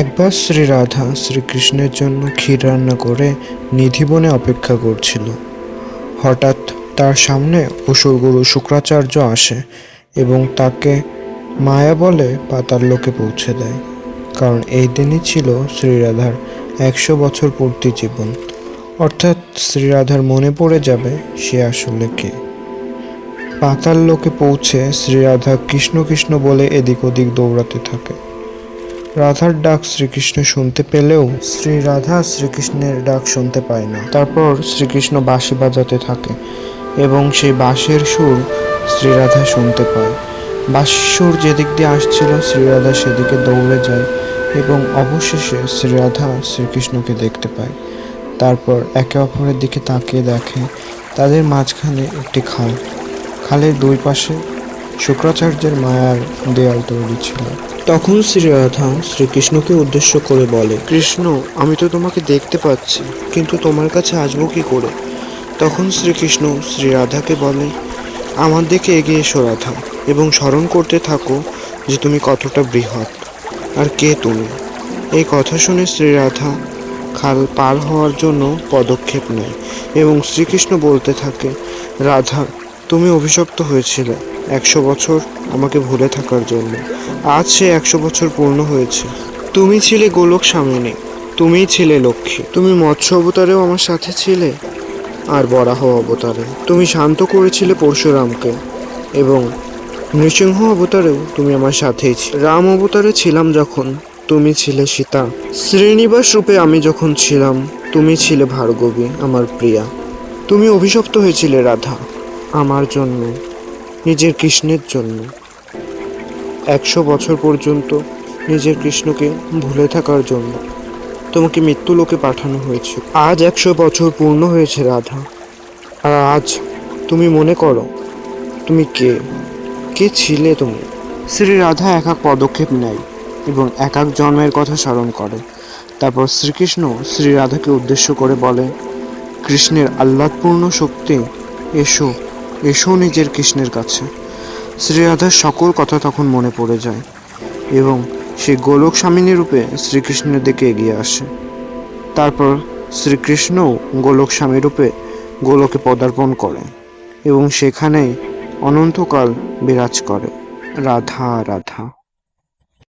একবার শ্রী রাধা শ্রীকৃষ্ণের জন্য ক্ষীর রান্না করে নিধিবনে অপেক্ষা করছিল। হঠাৎ তার সামনে অসুরগুরু শুক্রাচার্য আসে এবং তাকে মায়া বলে পাতাল লোকে পৌঁছে দেয়। কারণ এই দিনই ছিল শ্রীরাধার একশো বছর পূর্তি জীবন। অর্থাৎ শ্রীরাধার মনে পড়ে যাবে সে আসলে কে। পাতাল লোকে পৌঁছে শ্রীরাধা কৃষ্ণ কৃষ্ণ বলে এদিক ওদিক দৌড়াতে থাকে। রাধার ডাক শ্রীকৃষ্ণ শুনতে পেলেও শ্রী রাধা শ্রীকৃষ্ণের ডাক শুনতে পায় না। তারপর শ্রীকৃষ্ণ বাঁশি বাজাতে থাকে এবং সেই বাঁশের সুর শ্রীরাধা শুনতে পায়। বাঁশির সুর যেদিক দিয়ে আসছিল শ্রীরাধা সেদিকে দৌড়ে যায় এবং অবশেষে শ্রীরাধা শ্রীকৃষ্ণকে দেখতে পায়। তারপর একে অপরের দিকে তাকিয়ে দেখে। তাদের মাঝখানে একটি খাল। খালের দুই পাশে শুক্রাচার্যের মায়ার দেয়াল তৈরি ছিল। তখন শ্রীরাধা শ্রীকৃষ্ণকে উদ্দেশ্য করে বলে, কৃষ্ণ, আমি তো তোমাকে দেখতে পাচ্ছি, কিন্তু তোমার কাছে আসব কি করে? তখন শ্রীকৃষ্ণ শ্রীরাধাকে বলে, আমার দিকে এগিয়ে এসো রাধা, এবং স্মরণ করতে থাকো যে তুমি কতটা বৃহৎ, আর কে তুমি? এই কথা শুনে শ্রীরাধা খাল পার হওয়ার জন্য পদক্ষেপ নেয়, এবং শ্রীকৃষ্ণ বলতে থাকে, রাধা তুমি অভিশপ্ত হয়েছিলে একশো বছর আমাকে ভুলে থাকার জন্য। আজ সে একশো বছর পূর্ণ হয়েছে। তুমি ছিলে গোলক স্বামিনী তুমিই ছিলে লক্ষ্মী। তুমি মৎস্য অবতারেও আমার সাথে ছিলে আর বরাহ অবতারে। তুমি শান্ত করেছিলে পরশুরামকে এবং নৃসিংহ অবতারেও তুমি আমার সাথেই ছিলে। রাম অবতারে ছিলাম যখন তুমি ছিলে সীতা। শ্রীনিবাস রূপে আমি যখন ছিলাম, তুমি ছিলে ভার্গবী, আমার প্রিয়া। তুমি অভিশপ্ত হয়েছিলে রাধা। আমার জন্য, নিজের কৃষ্ণের জন্য। একশো বছর পর্যন্ত নিজের কৃষ্ণকে ভুলে থাকার জন্য তোমাকে মৃত্যু লোকে পাঠানো হয়েছে। আজ একশো বছর পূর্ণ হয়েছে রাধা। আর আজ তুমি মনে করো, তুমি কে? কে ছিলে তুমি? শ্রী রাধা এক এক পদক্ষেপ নেয় এবং এক এক জন্মের কথা স্মরণ করে। তারপর শ্রীকৃষ্ণ শ্রী রাধাকে উদ্দেশ্য করে বলে, কৃষ্ণের আহ্লাদপূর্ণ শক্তি, এসো এসো নিজের কৃষ্ণের কাছে। শ্রীরাধার সকল কথা তখন মনে পড়ে যায় এবং সে গোলক স্বামিনী রূপে শ্রীকৃষ্ণের দিকে এগিয়ে আসে। তারপর শ্রীকৃষ্ণও গোলক স্বামী রূপে গোলকে পদার্পণ করে এবং সেখানে অনন্তকাল বিরাজ করে। রাধা রাধা।